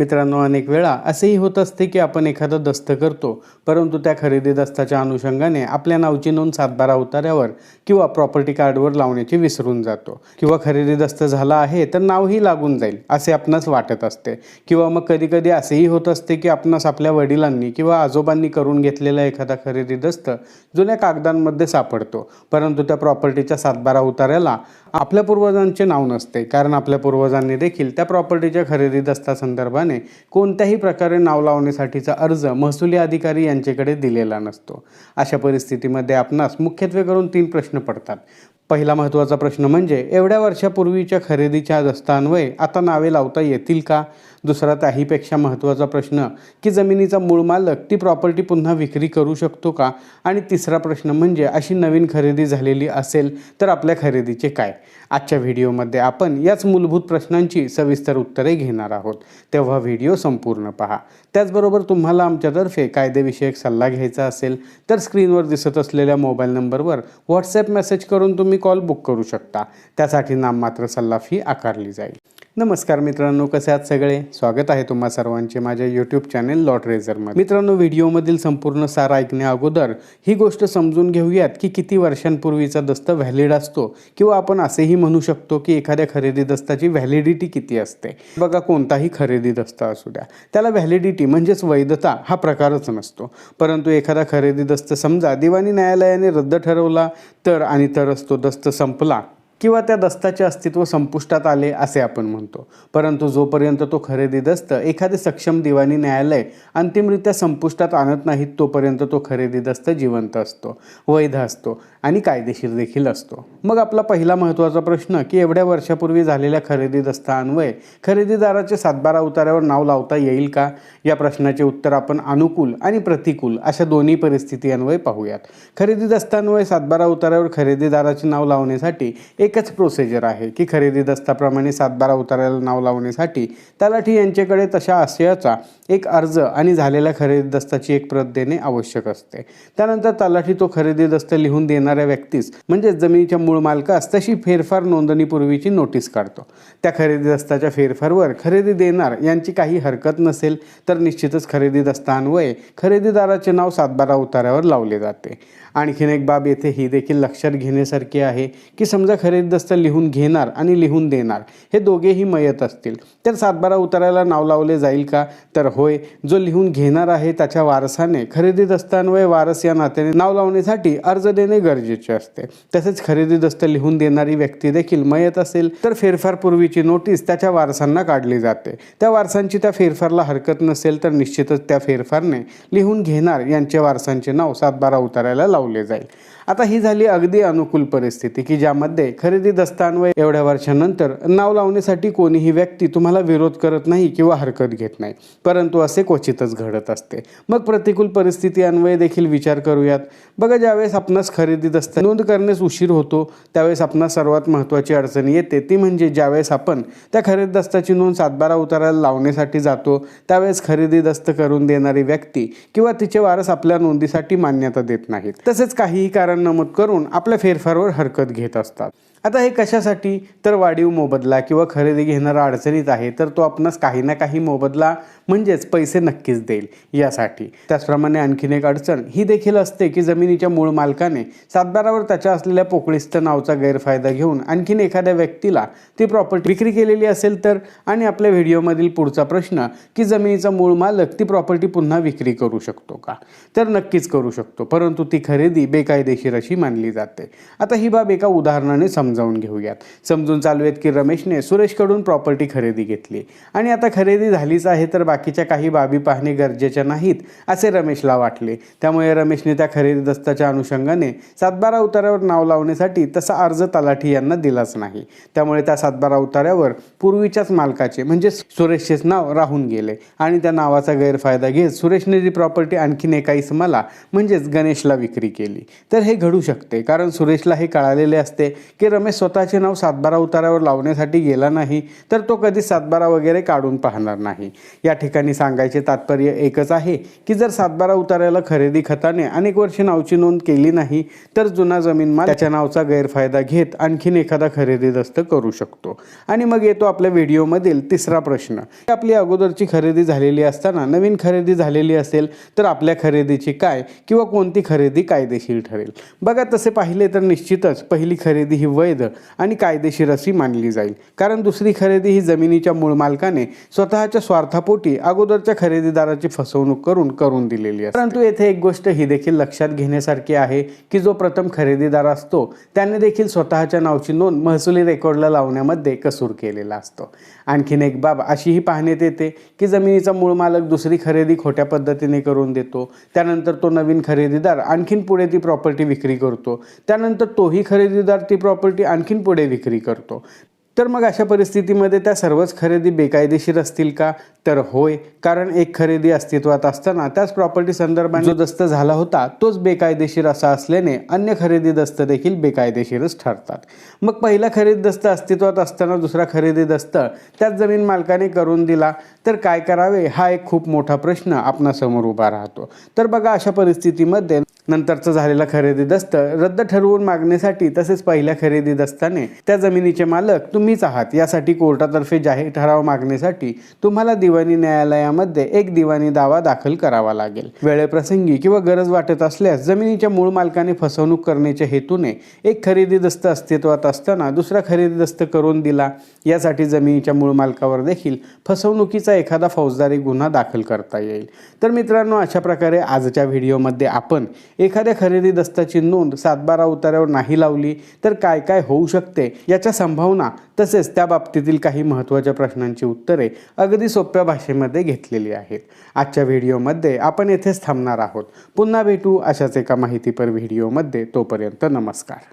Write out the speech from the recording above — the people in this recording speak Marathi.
मित्रांनो अनेक वेळा असेही होत असते की आपण एखादं दस्त करतो परंतु त्या खरेदी दस्ताच्या अनुषंगाने आपल्या नावची नोंद सातबारा उतार्यावर किंवा प्रॉपर्टी कार्डवर लावण्याची विसरून जातो. किंवा खरेदी दस्त झाला आहे तर नावही लागून जाईल असे आपणास वाटत असते. किंवा मग कधी कधी असेही होत असते की आपणास आपल्या वडिलांनी किंवा आजोबांनी करून घेतलेला एखादा खरेदी दस्त जुन्या कागदांमध्ये सापडतो परंतु त्या प्रॉपर्टीच्या सातबारा उतार्याला आपल्या पूर्वजांचे नाव नसते. कारण आपल्या पूर्वजांनी देखील त्या प्रॉपर्टीच्या खरेदी दस्तासंदर्भाने कोणत्याही प्रकारे नाव लावण्यासाठीचा अर्ज महसुली अधिकारी यांच्याकडे दिलेला नसतो. अशा परिस्थितीमध्ये आपणास मुख्यत्वे करून तीन प्रश्न पडतात. पहिला महत्त्वाचा प्रश्न म्हणजे एवढ्या वर्षापूर्वीच्या खरेदीच्या दस्तान्वये आता नावे लावता येतील का? दुसरा त्याहीपेक्षा महत्त्वाचा प्रश्न की जमिनीचा मूळ मालक ती प्रॉपर्टी पुन्हा विक्री करू शकतो का? आणि तिसरा प्रश्न म्हणजे अशी नवीन खरेदी झालेली असेल तर आपल्या खरेदीचे काय? आजच्या व्हिडिओमध्ये आपण याच मूलभूत प्रश्नांची सविस्तर उत्तरे घेणार आहोत. तेव्हा व्हिडिओ संपूर्ण पहा. त्याचबरोबर तुम्हाला आमच्यातर्फे कायदेविषयक सल्ला घ्यायचा असेल तर स्क्रीनवर दिसत असलेल्या मोबाईल नंबरवर व्हॉट्सॲप मेसेज करून तुम्ही कॉल बुक करू शकता. त्यासाठी नाममात्र सल्ला फी आकारली जाईल. नमस्कार मित्रांनो कसे आहात सगळे? स्वागत आहे तुम्हा सर्वांचे माझ्या यूट्यूब चॅनेल लॉट रेझरमध्ये मित्रांनो व्हिडिओमधील संपूर्ण सार ऐकण्या अगोदर ही गोष्ट समजून घेऊयात की किती वर्षांपूर्वीचा दस्त व्हॅलिड असतो किंवा आपण असेही म्हणू शकतो की एखाद्या खरेदी दस्ताची व्हॅलिडिटी किती असते. बघा कोणताही खरेदी दस्त असू द्या. त्याला व्हॅलिडिटी म्हणजेच वैधता हा प्रकारच नसतो. परंतु एखादा खरेदी दस्त समजा दिवाणी न्यायालयाने रद्द ठरवला तर आणि तरच तो दस्त संपला किंवा त्या दस्ताचे अस्तित्व संपुष्टात आले असे आपण म्हणतो. परंतु जोपर्यंत तो खरेदी दस्त एखादे सक्षम दिवाणी न्यायालय अंतिमरित्या संपुष्टात आणत नाहीत तोपर्यंत तो खरेदी दस्त जिवंत असतो वैध असतो आणि कायदेशीर देखील असतो. मग आपला पहिला महत्त्वाचा प्रश्न की एवढ्या वर्षापूर्वी झालेल्या खरेदी दस्तान्वये खरेदीदाराचे सातबारा उतार्यावर नाव लावता येईल का? या प्रश्नाचे उत्तर आपण अनुकूल आणि प्रतिकूल अशा दोन्ही परिस्थिती अन्वये पाहूयात. खरेदी दस्तान्वये सातबारा उतार्यावर खरेदीदाराचे नाव लावण्यासाठी एकच प्रोसिजर आहे की खरेदी दस्ताप्रमाणे सातबारा उताराला नाव लावण्यासाठी तलाठी यांच्याकडे तशा आशयाचा एक अर्ज आणि झालेल्या खरेदी दस्ताची एक प्रत देणे आवश्यक असते. त्यानंतर तलाठी तो खरेदी दस्त लिहून देणाऱ्या व्यक्तीस म्हणजे जमिनीच्या मूळ मालकास तशी फेरफार नोंदणीपूर्वीची नोटीस काढतो. त्या खरेदी दस्ताच्या फेरफारवर खरेदी देणार यांची काही हरकत नसेल तर निश्चितच खरेदी दस्तान्वये खरेदीदाराचे नाव सातबारा उतारावर लावले जाते. आणखीन एक बाब येथे ही देखील लक्षात घेण्यासारखी आहे की समजा खरेदी जबरदस्त लिहून घेणार आणि लिहून देणार. हे दोघेही मयत असतील. तर सातबारा उतारायला नाव लावले जाईल का? तर होय. जो लिहून घेणार आहे त्याच्या वारसाने खरेदी दस्तान्वय वारस या नात्याने नाव लावण्यासाठी अर्ज देणे गरजेचे असते. तसेच खरेदी दस्त लिहून देणारी व्यक्ती देखील मयत असेल तर फेरफार पूर्वीची नोटीस त्याच्या वारसांना काढली जाते. त्या वारसांची त्या फेरफारला हरकत नसेल तर निश्चितच त्या फेरफारने लिहून घेणार यांच्या वारसांचे नाव सातबारा उतारायला लावले जाईल. आता ही झाली अगदी अनुकूल परिस्थिती की ज्यामध्ये खरेदी दस्तान्वये एवढ्या वर्षानंतर नाव लावण्यासाठी कोणीही व्यक्ती तुम्हाला विरोध करत नाही किंवा हरकत घेत नाही. परंतु असे क्वचितच घडत असते. मग प्रतिकूल परिस्थिती अन्वये देखील विचार करूयात. बघा ज्यावेळेस आपणास खरेदी दस्त नोंद करण्यास उशीर होतो त्यावेळेस आपणास सर्वात महत्त्वाची अडचण येते. ती म्हणजे ज्यावेळेस आपण त्या खरेदी दस्ताची नोंद सातबारा उतारायला लावण्यासाठी जातो त्यावेळेस खरेदी दस्त करून देणारी व्यक्ती किंवा तिचे वारस आपल्या नोंदीसाठी मान्यता देत नाहीत. तसेच काहीही कारण नमूद करून आपल्या फेरफारवर हरकत घेत असतात. आता हे कशासाठी? तर वाढीव मोबदला किंवा खरेदी घेणारा अडचणीत आहे तर तो आपणास काही ना काही मोबदला म्हणजेच पैसे नक्कीच देईल यासाठी. त्याचप्रमाणे आणखीन एक अडचण ही देखील असते की जमिनीच्या मूळ मालकाने सातबारावर त्याच्या असलेल्या पोकळीस्त नावचा गैरफायदा घेऊन आणखीन एखाद्या व्यक्तीला ती प्रॉपर्टी विक्री केलेली असेल तर आणि आपल्या व्हिडिओमधील पुढचा प्रश्न की जमिनीचा मूळ मालक ती प्रॉपर्टी पुन्हा विक्री करू शकतो का? तर नक्कीच करू शकतो परंतु ती खरेदी बेकायदेशीर अशी मानली जाते. आता ही बाब एका उदाहरणाने समजा समजावून घेऊयात. समजून चालूयात की रमेशने सुरेशकडून प्रॉपर्टी खरेदी घेतली. आणि आता खरेदी झालीच आहे तर बाकीच्या काही बाबी पाहणे गरजेच्या नाहीत असे रमेशला वाटले. त्यामुळे रमेशने त्या खरेदी दस्ताच्या अनुषंगाने सातबारा उतार्यावर नाव लावण्यासाठी तसा अर्ज तलाठी यांना दिलाच नाही. त्यामुळे त्या सातबारा उतार्यावर पूर्वीच्याच मालकाचे म्हणजे सुरेशचेच नाव राहून गेले. आणि त्या नावाचा गैरफायदा घेत सुरेशने जी प्रॉपर्टी आणखीन एका इसमाला म्हणजेच गणेशला विक्री केली. तर हे घडू शकते कारण सुरेशला हे कळालेले असते की रमेश रमेश स्वतःचे नाव सातबारा उतारावर लावण्यासाठी गेला नाही तर तो कधी सातबारा वगैरे काढून पाहणार नाही. या ठिकाणी सांगायचे तात्पर्य एकच आहे की जर सातबारा उताराला खरेदी खताने अनेक वर्षे नावची नोंद केली नाही तर जुना जमीन माल त्याच्या नावचा गैरफायदा घेत आणखीन एखादा खरेदी दस्त करू शकतो. आणि मग येतो आपल्या व्हिडिओमधील तिसरा प्रश्न. आपली अगोदरची खरेदी झालेली असताना नवीन खरेदी झालेली असेल तर आपल्या खरेदीची काय किंवा कोणती खरेदी कायदेशीर ठरेल? बघा तसे पाहिले तर निश्चितच पहिली खरेदी ही वैध आणि कायदेशीर अशी मानली जाईल. कारण दुसरी खरेदी ही जमिनीच्या मूळ मालकाने स्वतःच्या स्वार्थापोटी अगोदरच्या खरेदीदाराची फसवणूक करून करून दिलेली आहे परंतु येथे एक गोष्ट ही देखील लक्षात घेण्यासारखी आहे की जो प्रथम खरेदीदार असतो त्याने देखील स्वतःच्या नावची नोंद महसुली रेकॉर्डला लावण्यामध्ये कसूर केलेला असतो. आणखीन एक बाब अशीही पाहण्यात येते की जमिनीचा मूळ मालक दुसरी खरेदी खोट्या पद्धतीने करून देतो. त्यानंतर तो नवीन खरेदीदार आणखीन पुढे ती प्रॉपर्टी विक्री करतो. त्यानंतर तोही खरेदीदार ती प्रॉपर्टी आणखीन पुढे विक्री करतो. तर मग अशा परिस्थितीमध्ये त्या सर्वच खरेदी बेकायदेशीर असतील का? तर होय. कारण एक खरेदी अस्तित्वात असताना त्याच प्रॉपर्टी संदर्भात जो दस्त झाला होता तोच बेकायदेशीर असा असल्याने अन्य खरेदी दस्त देखील बेकायदेशीरच ठरतात. मग पहिला खरेदी दस्त अस्तित्वात असताना दुसरा खरेदी दस्त त्याच जमीन मालकाने करून दिला तर काय करावे? हा एक खूप मोठा प्रश्न आपणासमोर उभा राहतो. तर बघा अशा परिस्थितीमध्ये नंतरचं झालेला खरेदी दस्त रद्द ठरवून मागण्यासाठी तसेच पहिल्या खरेदी दस्ताने त्या जमिनीचे मालक तुम्हीच आहात. यासाठी कोर्टातर्फे जाहीर ठराव मागण्यासाठी तुम्हाला दिवाणी न्यायालयामध्ये एक दिवाणी दावा दाखल करावा लागेल. वेळेप्रसंगी किंवा गरज वाटत असल्यास जमिनीच्या मूळ मालकाने फसवणूक करण्याच्या हेतूने एक खरेदी दस्त अस्तित्वात असताना दुसरा खरेदी दस्त करून दिला. यासाठी जमिनीच्या मूळ मालकावर देखील फसवणुकीचा एखादा फौजदारी गुन्हा दाखल करता येईल. तर मित्रांनो अशा प्रकारे आजच्या व्हिडिओमध्ये आपण एखाद्या खरेदी दस्ताची नोंद सातबारा उतार्यावर नाही लावली तर काय काय होऊ शकते याच्या संभावना तसेच त्या बाबतीतील काही महत्त्वाच्या प्रश्नांची उत्तरे अगदी सोप्या भाषेमध्ये घेतलेली आहेत. आजच्या व्हिडिओमध्ये आपण येथेच थांबणार आहोत. पुन्हा भेटू अशाच एका माहितीपर व्हिडिओमध्ये. तोपर्यंत नमस्कार.